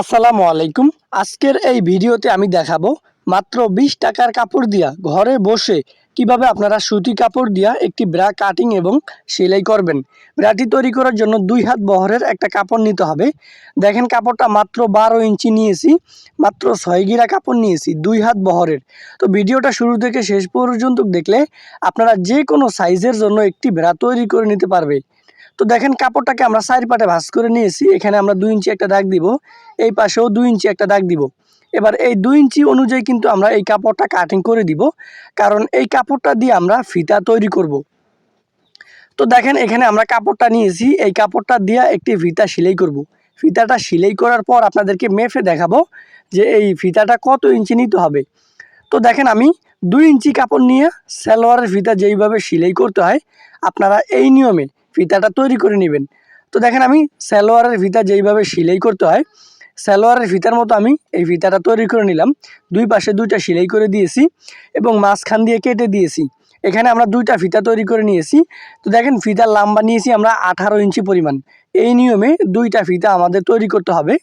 আসসালামু আলাইকুম। আজকের এই ভিডিওতে আমি দেখাবো মাত্র বিশ টাকার কাপড় দিয়া ঘরে বসে কীভাবে আপনারা সুতি কাপড় দিয়া একটি ব্রা কাটিং এবং সেলাই করবেন। ব্রাটি তৈরি করার জন্য দুই হাত বহরের একটা কাপড় নিতে হবে। দেখেন কাপড়টা মাত্র বারো ইঞ্চি নিয়েছি, মাত্র ছয় গিরা কাপড় নিয়েছি, দুই হাত বহরের। তো ভিডিওটা শুরু থেকে শেষ পর্যন্ত দেখলে আপনারা যে কোনো সাইজের জন্য একটি ব্রা তৈরি করে নিতে পারবে। তো দেখেন কাপড়টাকে আমরা চারি পাটে ভাঁজ করে নিয়েছি এখানে আমরা দুই ইঞ্চি একটা দাগ দিব, এই পাশেও দুই ইঞ্চি একটা দাগ দিব এবার এই দুই ইঞ্চি অনুযায়ী কিন্তু আমরা এই কাপড়টা কাটিং করে দিব, কারণ এই কাপড়টা দিয়ে আমরা ফিতা তৈরি করব। তো দেখেন এখানে আমরা কাপড়টা নিয়েছি, এই কাপড়টা দিয়ে একটি ফিতা সেলাই করব। ফিতাটা সেলাই করার পর আপনাদেরকে মেপে দেখাবো যে এই ফিতাটা কত ইঞ্চি নিতে হবে তো দেখেন আমি দুই ইঞ্চি কাপড় নিয়ে সালোয়ারের ফিতা যেইভাবে সেলাই করতে হয়, আপনারা এই নিয়মে ফিতাটা তৈরি করে নেবেন। তো দেখেন আমি সালোয়ারের ফিতা যেইভাবে সেলাই করতে হয়, সালোয়ারের ফিতার মতো আমি এই ফিতাটা তৈরি করে নিলাম। দুই পাশে দুইটা সেলাই করে দিয়েছি এবং মাঝখান দিয়ে কেটে দিয়েছি। এখানে আমরা দুইটা ফিতা তৈরি করে নিয়েছি। তো দেখেন ফিতার লাম্বা নিয়েছি আমরা আঠারো ইঞ্চি পরিমাণ। এই নিয়মে দুইটা ফিতা আমাদের তৈরি করতে হবে।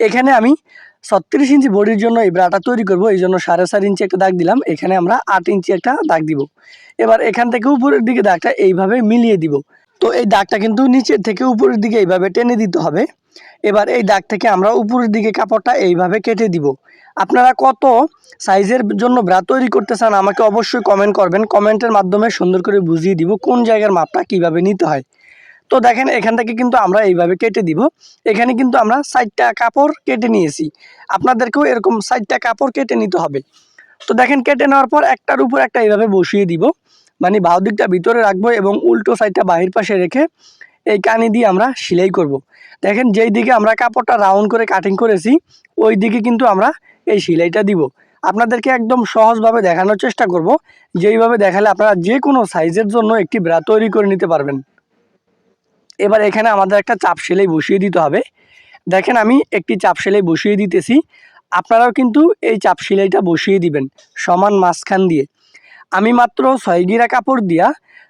এখানে আমি ছত্রিশ ইঞ্চি বডির জন্য এই ব্রাটা তৈরি করব, এই জন্য সাড়ে চার ইঞ্চি একটা দাগ দিলাম, এখানে আমরা আট ইঞ্চি একটা দাগ দিব। এবার এখান থেকে উপরের দিকে দাগটা এইভাবে মিলিয়ে দিব। তো এই দাগটা কিন্তু নিচের থেকে উপরের দিকে এইভাবে টেনে দিতে হবে। এবার এই দাগ থেকে আমরা উপরের দিকে কাপড়টা এইভাবে কেটে দিব। আপনারা কত সাইজের জন্য ব্রা তৈরি করতে চান আমাকে অবশ্যই কমেন্ট করবেন। কমেন্টের মাধ্যমে সুন্দর করে বুঝিয়ে দিব কোন জায়গার মাপটা কীভাবে নিতে হয়। তো দেখেন, এখান থেকে কিন্তু আমরা এইভাবে কেটে দিব। এখানে কিন্তু আমরা সাইডটা কাপড় কেটে নিয়েছি। আপনাদেরকেও এরকম সাইডটা কাপড় কেটে নিতে হবে। তো দেখেন, কেটে নেওয়ার পর একটার উপর একটা এইভাবে বসিয়ে দিব। মানে বাউ দিকটা ভিতরে রাখব এবং উল্টো সাইডটা বাহির পাশে রেখে এই কানি দিয়ে আমরা সেলাই করব। দেখেন, যেই দিকে আমরা কাপড়টা রাউন্ড করে কাটিং করেছি, ওই দিকে কিন্তু আমরা এই সেলাইটা দিব। আপনাদেরকে একদম সহজভাবে দেখানোর চেষ্টা করব। যেইভাবে দেখালে আপনারা যে কোনো সাইজের জন্য একটি ব্রা তৈরি করে নিতে পারবেন। এবার এখানে আমাদের একটা চাপ সেলাই বসিয়ে দিতে হবে। দেখেন আমি একটি চাপ সেলাই বসিয়ে দিতেছি। আপনারাও কিন্তু এই চাপ সেলাইটা বসিয়ে দিবেন সমান মাঝখান দিয়ে। আমি মাত্র ছয় গিরা কাপড় দিয়া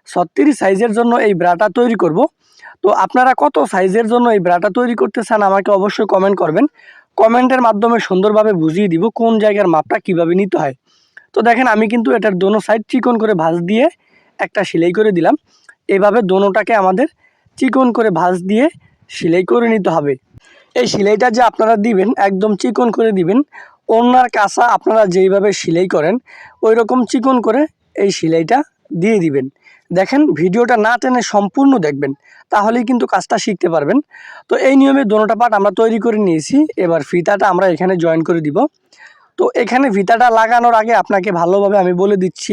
ছত্রিশ সাইজের জন্য এই ব্রাটা তৈরি করব। তো আপনারা কত সাইজের জন্য এই ব্রাটা তৈরি করতে চান আমাকে অবশ্যই কমেন্ট করবেন। কমেন্টের মাধ্যমে সুন্দরভাবে বুঝিয়ে দিব কোন জায়গার মাপটা কীভাবে নিতে হয়। তো দেখেন আমি কিন্তু এটার দোনো সাইড চিকন করে ভাঁজ দিয়ে একটা সেলাই করে দিলাম। এভাবে দোনোটাকে আমাদের চিকন করে ভাঁজ দিয়ে সেলাই করে নিতে হবে। এই সেলাইটা যে আপনারা দিবেন, একদম চিকন করে দিবেন অন্যার কাঁচা আপনারা যেইভাবে সেলাই করেন ওই রকম চিকন করে এই সেলাইটা দিয়ে দিবেন। দেখেন, ভিডিওটা না টেনে সম্পূর্ণ দেখবেন, তাহলেই কিন্তু কাজটা শিখতে পারবেন। তো এই নিয়মে দোনোটা পার্ট আমরা তৈরি করে নিয়েছি, এবার ফিতাটা আমরা এখানে জয়েন করে দিব। তো এখানে ফিতাটা লাগানোর আগে আপনাকে ভালোভাবে আমি বলে দিচ্ছি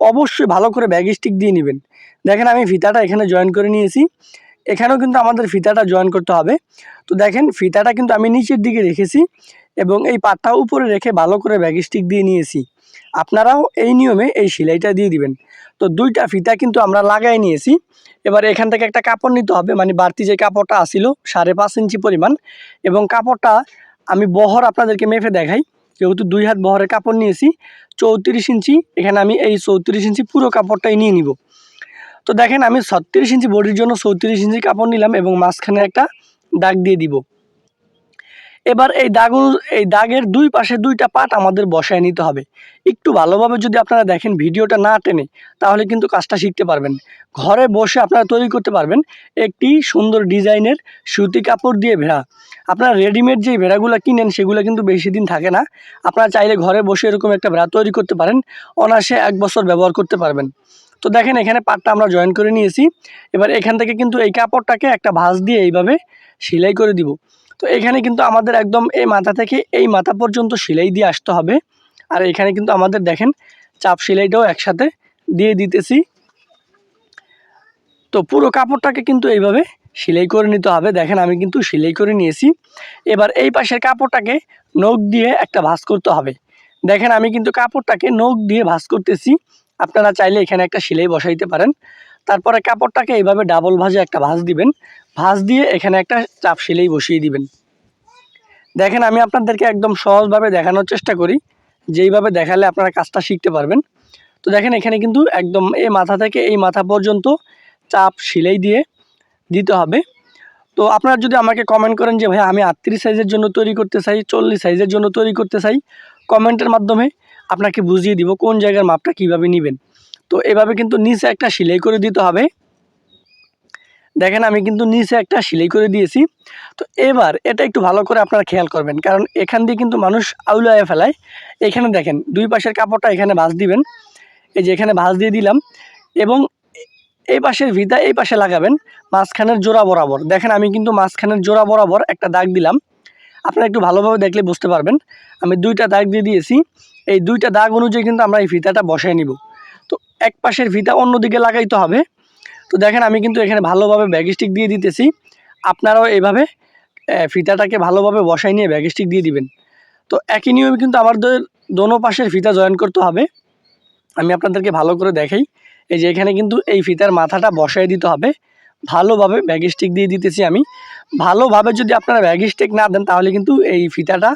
অবশ্যই ভালো করে ব্যাগ স্টিক দিয়ে নেবেন। দেখেন আমি ফিতাটা এখানে জয়েন করে নিয়েছি। এখানেও কিন্তু আমাদের ফিতাটা জয়েন করতে হবে। তো দেখেন ফিতাটা কিন্তু আমি নিচের দিকে রেখেছি এবং এই পাটটা উপরে রেখে ভালো করে ব্যাগ স্টিক দিয়ে নিয়েছি। আপনারাও এই নিয়মে এই সেলাইটা দিয়ে দিবেন। তো দুইটা ফিতা কিন্তু আমরা লাগাই নিয়েছি। এবার এখান থেকে একটা কাপড় নিতে হবে। মানে বাড়তি যে কাপড়টা আসিল সাড়ে পাঁচ ইঞ্চি পরিমাণ। এবং কাপড়টা আমি বহর আপনাদেরকে মেপে দেখাই। যেহেতু দুই হাত বহরের কাপড় নিয়েছি, চৌত্রিশ ইঞ্চি, এখানে আমি এই চৌত্রিশ ইঞ্চি পুরো কাপড়টাই নিয়ে নিব। তো দেখেন আমি ছত্রিশ ইঞ্চি বডির জন্য চৌত্রিশ ইঞ্চি কাপড় নিলাম এবং মাঝখানে একটা দাগ দিয়ে দিব। এবার এই দাগ এই দাগের দুই পাশে দুইটা পাট আমাদের বসায় নিতে হবে। একটু ভালোভাবে যদি আপনারা দেখেন ভিডিওটা না টেনে, তাহলে কিন্তু কাজটা শিখতে পারবেন। ঘরে বসে আপনারা তৈরি করতে পারবেন একটি সুন্দর ডিজাইনের সুতি কাপড় দিয়ে ভেড়া। আপনারা রেডিমেড যে ভেড়াগুলো কিনেন, সেগুলো কিন্তু বেশি দিন থাকে না। আপনারা চাইলে ঘরে বসে এরকম একটা ভেড়া তৈরি করতে পারেন, অনায়াসে এক বছর ব্যবহার করতে পারবেন। তো দেখেন এখানে পাটটা আমরা জয়েন করে নিয়েছি। এবার এখান থেকে কিন্তু এই কাপড়টাকে একটা ভাঁজ দিয়ে এইভাবে সেলাই করে দিব। তো এখানে কিন্তু আমাদের একদম এই মাথা থেকে এই মাথা পর্যন্ত সেলাই দিয়ে আসতে হবে। আর এখানে কিন্তু আমাদের দেখেন, চাপ সেলাইটাও একসাথে দিয়ে দিতেছি। তো পুরো কাপড়টাকে কিন্তু এইভাবে সেলাই করে নিতে হবে। দেখেন, আমি কিন্তু সেলাই করে নিয়েছি। এবার এই পাশের কাপড়টাকে নখ দিয়ে একটা ভাঁজ করতে হবে। দেখেন, আমি কিন্তু কাপড়টাকে নখ দিয়ে ভাঁজ করতেছি। আপনারা চাইলে এখানে একটা সেলাই বসাইতে পারেন। তারপরে কাপড়টাকে এইভাবে ডাবল ভাজে একটা ভাঁজ দিবেন। ভাঁজ দিয়ে এখানে একটা চাপ সেলাই বসিয়ে দিবেন। দেখেন, আমি আপনাদেরকে একদম সহজভাবে দেখানোর চেষ্টা করি। যেইভাবে দেখালে আপনারা কাজটা শিখতে পারবেন। তো দেখেন, এখানে কিন্তু একদম এই মাথা থেকে এই মাথা পর্যন্ত চাপ সেলাই দিয়ে দিতে হবে। তো আপনারা যদি আমাকে কমেন্ট করেন যে ভাই আমি আটত্রিশ সাইজের জন্য তৈরি করতে চাই, চল্লিশ সাইজের জন্য তৈরি করতে চাই, কমেন্টের মাধ্যমে আপনাকে বুঝিয়ে দিব কোন জায়গার মাপটা কীভাবে নেবেন। তো এভাবে কিন্তু নিচে একটা সেলাই করে দিতে হবে। দেখেন আমি কিন্তু নিচে একটা সেলাই করে দিয়েছি। তো এবার এটা একটু ভালো করে আপনারা খেয়াল করবেন, কারণ এখান দিয়ে কিন্তু মানুষ আউলায় ফেলায়। এখানে দেখেন, দুই পাশের কাপড়টা এখানে ভাঁজ দিবেন। এই যে এখানে ভাঁজ দিয়ে দিলাম এবং এই পাশের ভিতা এই পাশে লাগাবেন, মাঝখানের জোড়া বরাবর। দেখেন, আমি কিন্তু মাঝখানের জোড়া বরাবর একটা দাগ দিলাম। আপনারা একটু ভালোভাবে দেখলে বুঝতে পারবেন। আমি দুইটা দাগ দিয়ে দিয়েছি। এই দুইটা দাগ অনুযায়ী কিন্তু আমরা এই ফিতাটা বসায় নিব। তো এক পাশের ফিতা অন্যদিকে লাগাইতে হবে। তো দেখেন আমি কিন্তু এখানে ভালোভাবে ব্যাগস্টিক দিয়ে দিতেছি। আপনারাও এইভাবে আহ, ফিতাটাকে ভালোভাবে বসাই নিয়ে ব্যাগস্টিক দিয়ে দিবেন। তো একই নিয়মে কিন্তু আমাদের দোনো পাশের ফিতা জয়েন করতে হবে। আমি আপনাদেরকে ভালো করে দেখাই। এই যে এখানে কিন্তু এই ফিতার মাথাটা বসাই দিতে হবে। ভালোভাবে ব্যাগস্টিক দিয়ে দিতেছি আমি। ভালোভাবে যদি আপনারা ব্যাগস্টিক না দেন তাহলে কিন্তু এই ফিতাটা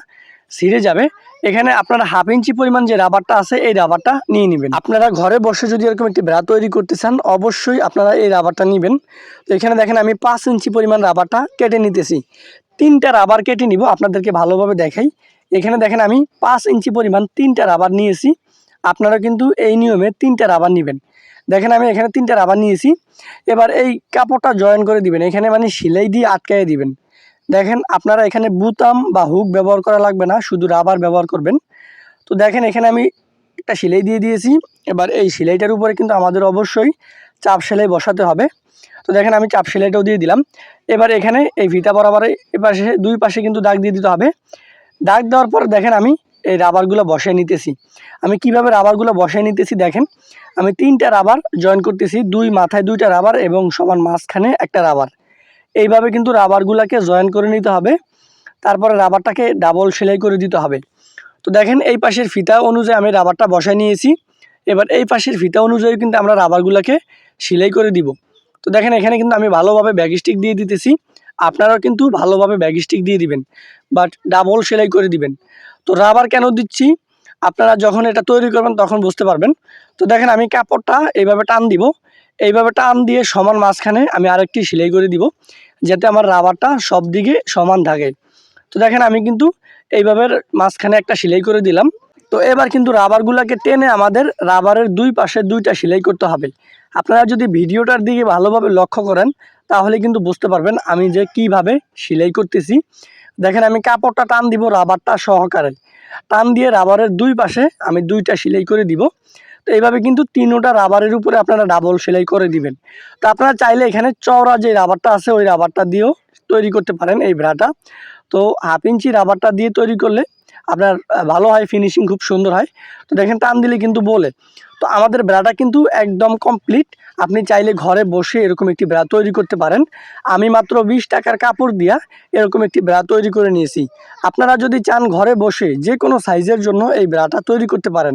ছিঁড়ে যাবে। এখানে আপনারা হাফ ইঞ্চি পরিমাণ যে রাবারটা আছে, এই রাবারটা নিয়ে নেবেন। আপনারা ঘরে বসে যদি এরকম একটি বেড়া তৈরি করতে চান, অবশ্যই আপনারা এই রাবারটা নেবেন। তো এখানে দেখেন, আমি পাঁচ ইঞ্চি পরিমাণ রাবারটা কেটে নিতেছি। তিনটা রাবার কেটে নিব, আপনাদেরকে ভালোভাবে দেখাই। এখানে দেখেন, আমি পাঁচ ইঞ্চি পরিমাণ তিনটা রাবার নিয়েছি। আপনারা কিন্তু এই নিয়মে তিনটা রাবার নেবেন। দেখেন, আমি এখানে তিনটা রাবার নিয়েছি। এবার এই কাপড়টা জয়েন করে দিবেন। এখানে মানে সেলাই দিয়ে আটকায় দিবেন। দেখেন, আপনারা এখানে বুতাম বা হুক ব্যবহার করা লাগবে না, শুধু রাবার ব্যবহার করবেন। তো দেখেন, এখানে আমি একটা সেলাই দিয়ে দিয়েছি। এবার এই সেলাইটার উপরে কিন্তু আমাদের অবশ্যই চাপ সেলাই বসাতে হবে। তো দেখেন, আমি চাপ সেলাইটাও দিয়ে দিলাম। এবার এখানে এই ফিতা বরাবর এই পাশে, দুই পাশে কিন্তু দাগ দিয়ে দিতে হবে। দাগ দেওয়ার পর দেখেন, আমি এই রাবারগুলো বসিয়ে নিতেছি। আমি কীভাবে রাবারগুলো বসিয়ে নিতেছি দেখেন, আমি তিনটা রাবার জয়েন করতেছি। দুই মাথায় দুইটা রাবার এবং সমান মাঝখানে একটা রাবার। এইভাবে কিন্তু রাবারগুলোকে জয়েন করে নিতে হবে। তারপরে রাবারটাকে ডাবল সেলাই করে দিতে হবে। তো দেখেন, এই পাশের ফিতা অনুযায়ী আমি রাবারটা বসায় নিয়েছি। এবার এই পাশের ফিতা অনুযায়ী কিন্তু আমরা রাবারগুলোকে সেলাই করে দিব। তো দেখেন, এখানে কিন্তু আমি ভালোভাবে ব্যাগস্টিক দিয়ে দিতেছি। আপনারাও কিন্তু ভালোভাবে ব্যাগস্টিক দিয়ে দিবেন, বাট ডাবল সেলাই করে দিবেন। তো রাবার কেন দিচ্ছি? আপনারা যখন এটা তৈরি করবেন তখন বুঝতে পারবেন। তো দেখেন, আমি কাপড়টা এইভাবে টান দিব। এইভাবে টান দিয়ে সমান মাঝখানে আমি আরেকটি সেলাই করে দিব, যাতে আমার রাবারটা সব দিকে সমান থাকে। তো দেখেন আমি কিন্তু এইভাবে মাঝখানে একটা সেলাই করে দিলাম। তো এবার কিন্তু রাবারগুলোকে টেনে আমাদের রাবারের দুই পাশে দুইটা সেলাই করতে হবে। আপনারা যদি ভিডিওটার দিকে ভালোভাবে লক্ষ্য করেন, তাহলে কিন্তু বুঝতে পারবেন আমি যে কীভাবে সেলাই করতেছি। দেখেন আমি কাপড়টা টান দিব রাবারটা সহকারে। টান দিয়ে রাবারের দুই পাশে আমি দুইটা সেলাই করে দিব। তো এইভাবে কিন্তু তিনোটা রাবারের উপরে আপনারা ডাবল সেলাই করে দিবেন। তো আপনারা চাইলে এখানে চওড়া যে রাবারটা আছে, ওই রাবারটা দিয়েও তৈরি করতে পারেন এই ব্রাটা তো হাফ ইঞ্চি রাবারটা দিয়ে তৈরি করলে আপনার ভালো হয় ফিনিশিং খুব সুন্দর হয়। তো দেখেন, টান দিলে কিন্তু বলে। তো আমাদের ব্রাটা কিন্তু একদম কমপ্লিট আপনি চাইলে ঘরে বসে এরকম একটি ব্রা তৈরি করতে পারেন। আমি মাত্র বিশ টাকার কাপড় দিয়া এরকম একটি ব্রা তৈরি করে নিয়েছি। আপনারা যদি চান ঘরে বসে যে কোনো সাইজের জন্য এই ব্রাটা তৈরি করতে পারেন।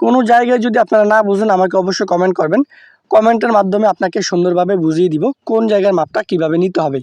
কোনো জায়গায় যদি আপনারা না বুঝেন, আমাকে অবশ্যই কমেন্ট করবেন। কমেন্টের মাধ্যমে আপনাকে সুন্দরভাবে বুঝিয়ে দিব কোন জায়গার মাপটা কীভাবে নিতে হবে।